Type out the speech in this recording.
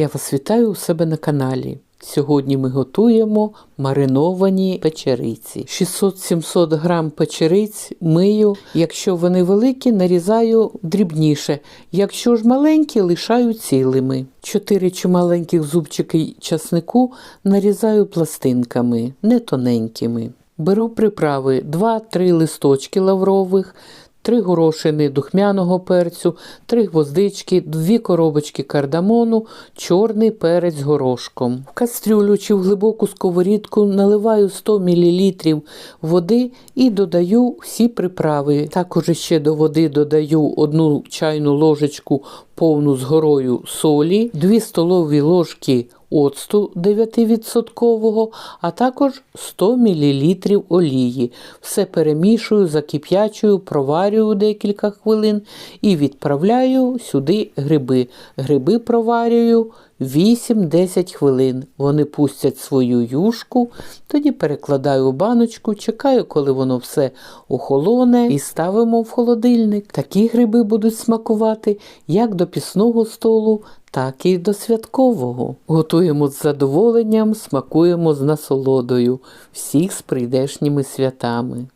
Я вас вітаю у себе на каналі. Сьогодні ми готуємо мариновані печериці. 600-700 грам печериць мию. Якщо вони великі, нарізаю дрібніше. Якщо ж маленькі, лишаю цілими. Чотири чималеньких зубчики часнику нарізаю пластинками, не тоненькими. Беру приправи 2-3 листочки лаврових, три горошини духмяного перцю, три гвоздички, дві коробочки кардамону, чорний перець горошком. В кастрюлю чи в глибоку сковорідку наливаю 100 мл води і додаю всі приправи. Також ще до води додаю одну чайну ложечку повну з горою солі, 2 столові ложки оцту 9%, а також 100 мл олії. Все перемішую, закип'ячую, проварюю декілька хвилин і відправляю сюди гриби. Гриби проварюю 8-10 хвилин. Вони пустять свою юшку, тоді перекладаю у баночку, чекаю, коли воно все охолоне, і ставимо в холодильник. Такі гриби будуть смакувати як до пісного столу, так і до святкового. Готуємо з задоволенням, смакуємо з насолодою всіх з прийдешніми святами.